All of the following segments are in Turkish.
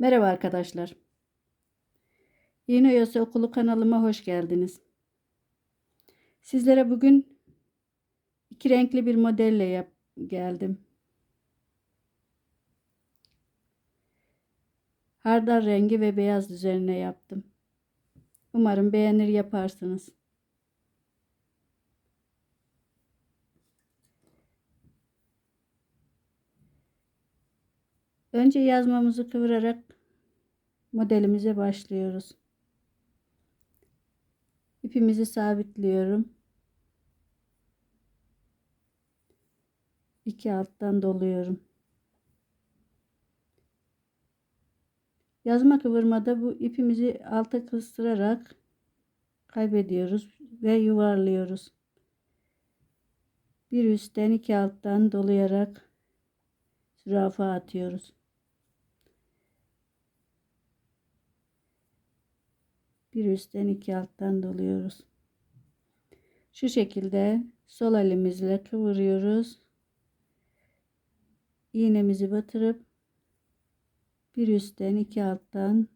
Merhaba arkadaşlar. Yeni Oyası Okulu kanalıma hoş geldiniz. Sizlere bugün iki renkli bir modelle yap geldim. Hardal rengi ve beyaz üzerine yaptım. Umarım beğenir yaparsınız. Önce yazmamızı kıvırarak modelimize başlıyoruz. İpimizi sabitliyorum. İki alttan doluyorum. Yazma kıvırmada bu ipimizi alta kıstırarak kaybediyoruz ve yuvarlıyoruz. Bir üstten iki alttan dolayarak zürafa atıyoruz. Bir üstten iki alttan doluyoruz. Şu şekilde sol elimizle kıvırıyoruz. İğnemizi batırıp bir üstten iki alttan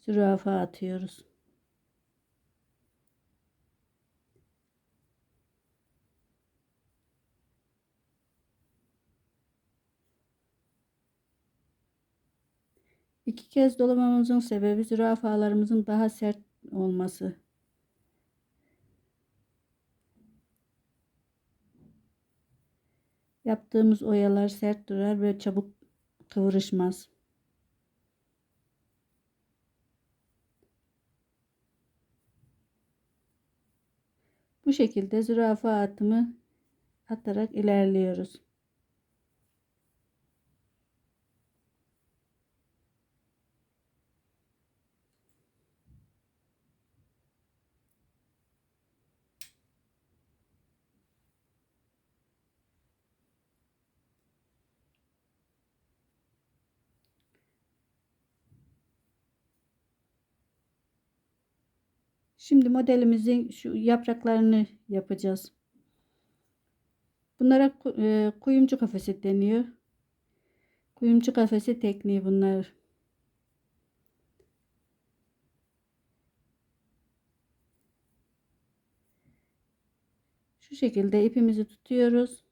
zürafa atıyoruz. İki kez dolamamızın sebebi zürafalarımızın daha sert olması. Yaptığımız oyalar sert durar ve çabuk kıvırışmaz. Bu şekilde zürafa atımı atarak ilerliyoruz. Şimdi modelimizin şu yapraklarını yapacağız. Bunlara e, kuyumcu kafesi deniyor. Kuyumcu kafesi tekniği bunlar. Şu şekilde ipimizi tutuyoruz.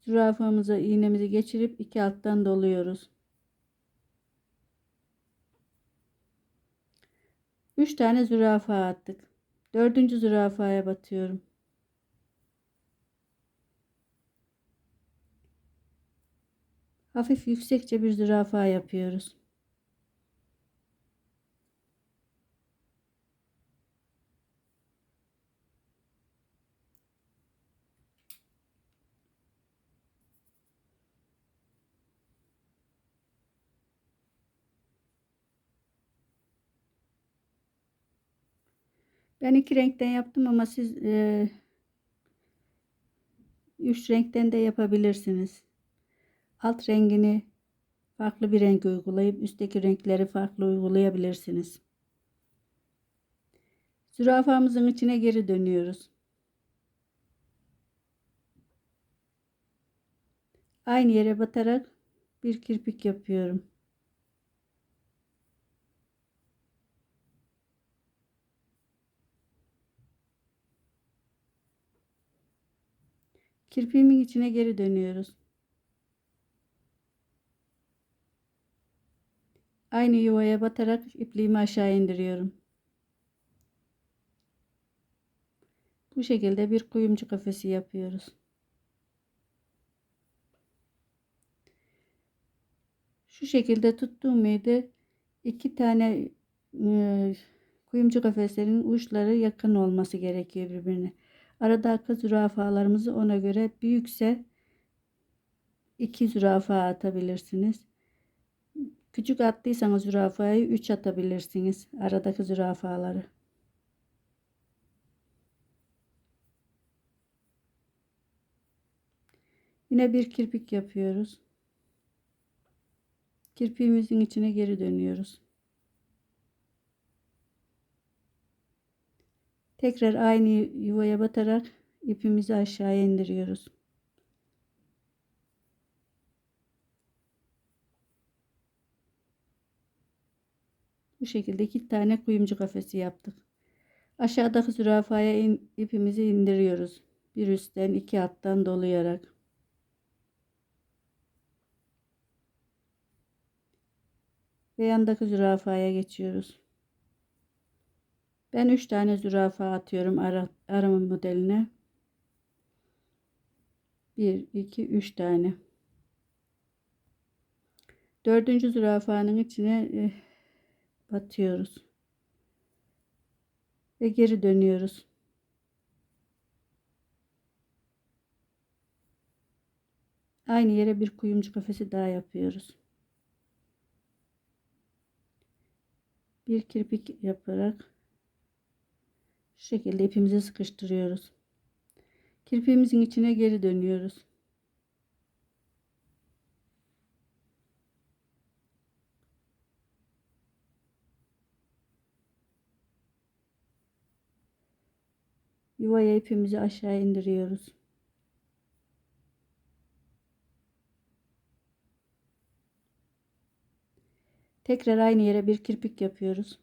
Zürafamıza iğnemizi geçirip iki alttan doluyoruz. 3 tane zürafa attık. Dördüncü zürafaya batıyorum. Hafif yüksekçe bir zürafa yapıyoruz. Ben iki renkten yaptım ama siz e, üç renkten de yapabilirsiniz. Alt rengini farklı bir renk uygulayıp üstteki renkleri farklı uygulayabilirsiniz. Zürafamızın içine geri dönüyoruz. Aynı yere batarak bir kirpik yapıyorum. Kirpiğimin içine geri dönüyoruz. Aynı yuvaya batarak ipliğimi aşağı indiriyorum. Bu şekilde bir kuyumcu kafesi yapıyoruz. Şu şekilde tuttuğum meyde iki tane e, kuyumcu kafeslerinin uçları yakın olması gerekiyor birbirine. Aradaki zürafalarımızı ona göre büyükse iki zürafa atabilirsiniz. Küçük attıysanız zürafayı 3 atabilirsiniz. Aradaki zürafaları. Yine bir kirpik yapıyoruz. Kirpiğimizin içine geri dönüyoruz. Tekrar aynı yuvaya batarak ipimizi aşağıya indiriyoruz. Bu şekilde iki tane kuyumcu kafesi yaptık. Aşağıdaki zürafaya in, ipimizi indiriyoruz. Bir üstten iki alttan dolayarak. Ve yandaki zürafaya geçiyoruz. Ben 3 tane zürafa atıyorum ara, arama modeline. 1, 2, 3 tane. Dördüncü zürafanın içine e, batıyoruz. Ve geri dönüyoruz. Aynı yere bir kuyumcu kafesi daha yapıyoruz. Bir kirpik yaparak şu şekilde ipimizi sıkıştırıyoruz. Kirpiğimizin içine geri dönüyoruz. Yuvaya ipimizi aşağı indiriyoruz. Tekrar aynı yere bir kirpik yapıyoruz.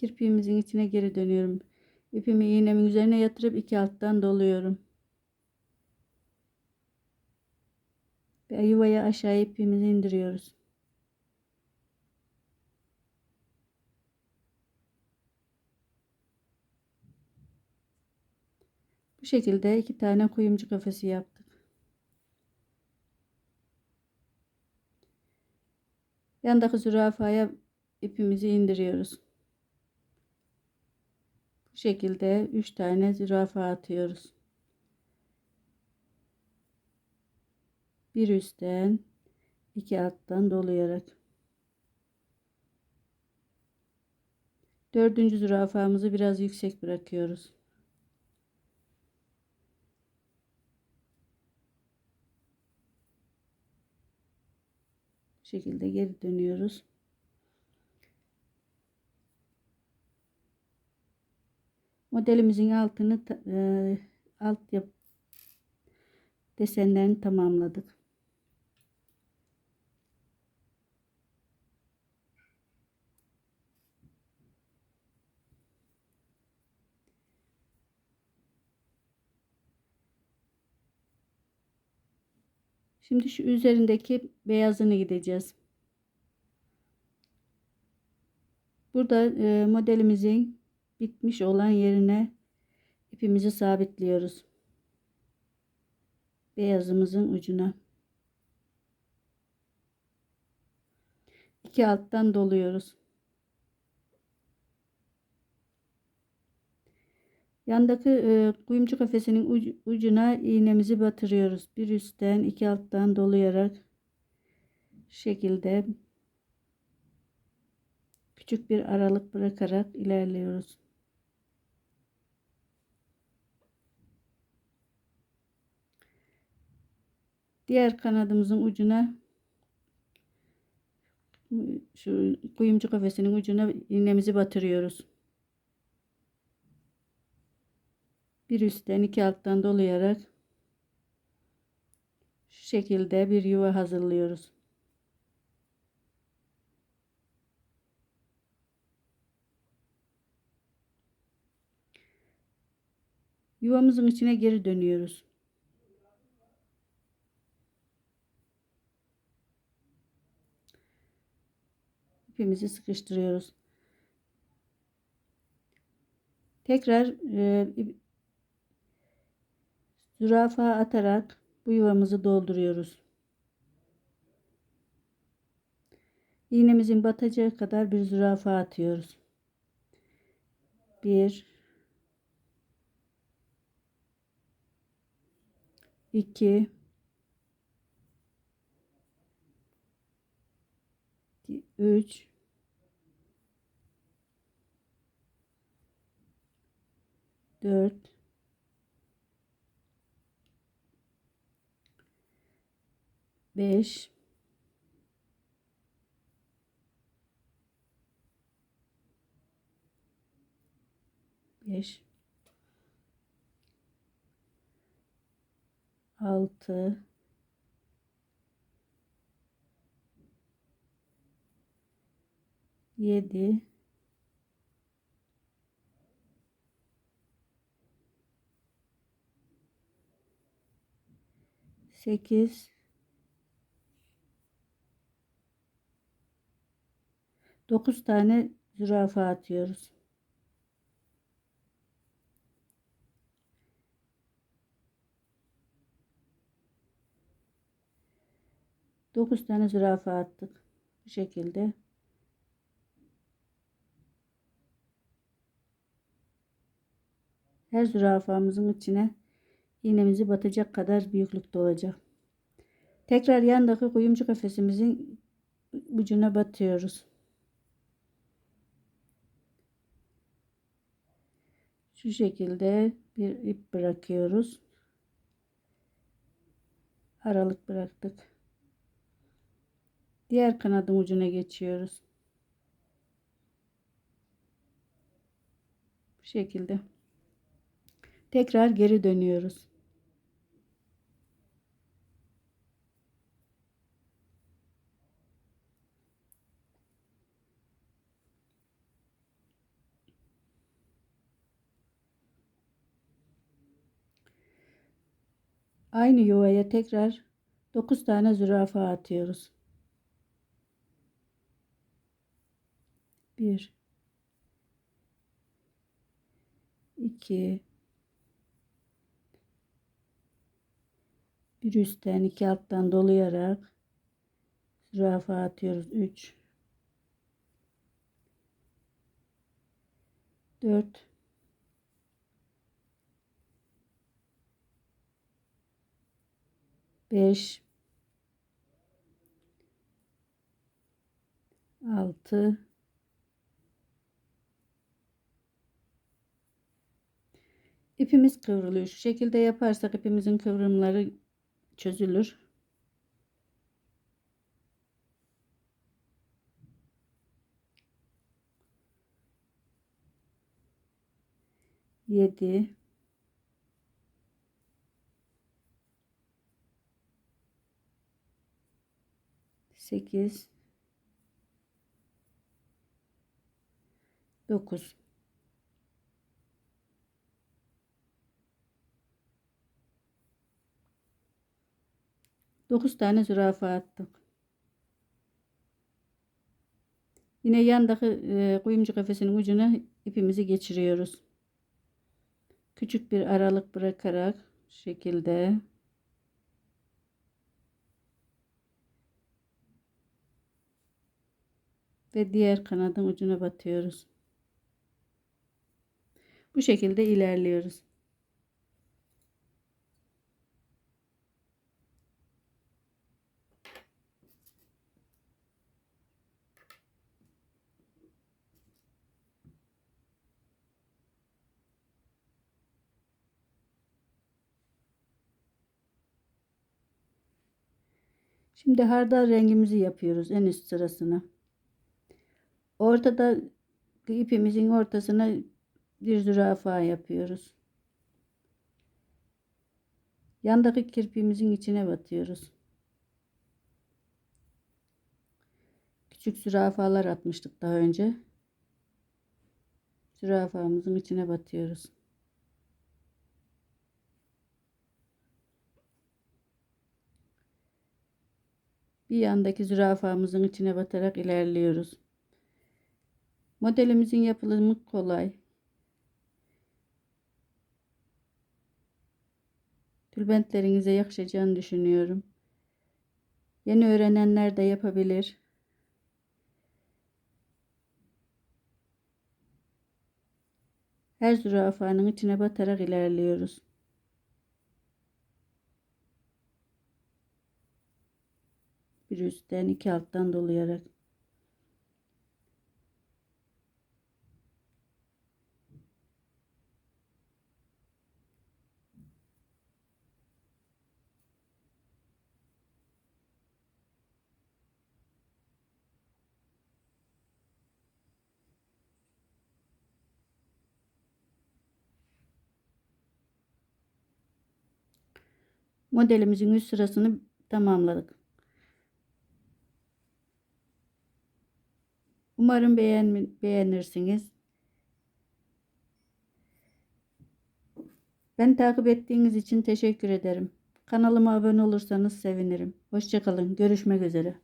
Kirpiğimizin içine geri dönüyorum. İpimi iğnemin üzerine yatırıp iki alttan doluyorum. Ve yuvaya aşağı ipimizi indiriyoruz. Bu şekilde iki tane kuyumcu kafesi yaptık. Yandaki zürafaya ipimizi indiriyoruz. Şekilde 3 tane zürafa atıyoruz. Bir üstten iki alttan dolayarak. Dördüncü zürafamızı biraz yüksek bırakıyoruz. Şekilde geri dönüyoruz. Modelimizin altını e, alt yap desenlerini tamamladık. Şimdi şu üzerindeki beyazını gideceğiz. Burada e, modelimizin bitmiş olan yerine ipimizi sabitliyoruz. Beyazımızın ucuna. iki alttan doluyoruz. Yandaki e, kuyumcu kafesinin uc, ucuna iğnemizi batırıyoruz. Bir üstten iki alttan dolayarak şekilde küçük bir aralık bırakarak ilerliyoruz. Diğer kanadımızın ucuna şu kuyumcu kafesinin ucuna iğnemizi batırıyoruz. Bir üstten iki alttan dolayarak şu şekilde bir yuva hazırlıyoruz. Yuvamızın içine geri dönüyoruz. İpimizi sıkıştırıyoruz. Tekrar e, zürafa atarak bu yuvamızı dolduruyoruz. İğnemizin batacağı kadar bir zürafa atıyoruz. Bir, iki, üç, 4 5 5 6 7 8 9 tane zürafa atıyoruz. Dokuz tane zürafa attık. Bu şekilde. Her zürafamızın içine iğnemizi batacak kadar büyüklükte olacak. Tekrar yandaki kuyumcu kafesimizin ucuna batıyoruz. Şu şekilde bir ip bırakıyoruz. Aralık bıraktık. Diğer kanadın ucuna geçiyoruz. Bu şekilde. Tekrar geri dönüyoruz. Aynı yuvaya tekrar 9 tane zürafa atıyoruz. 1 2 bir üstten iki alttan dolayarak zürafa atıyoruz. 3 4 5 6 İpimiz kıvrılıyor. Şu şekilde yaparsak ipimizin kıvrımları çözülür. Yedi. Sekiz. Dokuz. 9 tane zürafa attık. Yine yandaki e, kuyumcu kafesinin ucuna ipimizi geçiriyoruz. Küçük bir aralık bırakarak şekilde ve diğer kanadın ucuna batıyoruz. Bu şekilde ilerliyoruz. Şimdi hardal rengimizi yapıyoruz en üst sırasına. Ortada ipimizin ortasına bir zürafa yapıyoruz. Yandaki kirpiğimizin içine batıyoruz. Küçük zürafalar atmıştık daha önce. Zürafamızın içine batıyoruz. bir yandaki zürafamızın içine batarak ilerliyoruz. Modelimizin yapılımı kolay. Tülbentlerinize yakışacağını düşünüyorum. Yeni öğrenenler de yapabilir. Her zürafanın içine batarak ilerliyoruz. bir üstten iki alttan dolayarak modelimizin üst sırasını tamamladık. Umarım beğen beğenirsiniz. Beni takip ettiğiniz için teşekkür ederim. Kanalıma abone olursanız sevinirim. Hoşçakalın. Görüşmek üzere.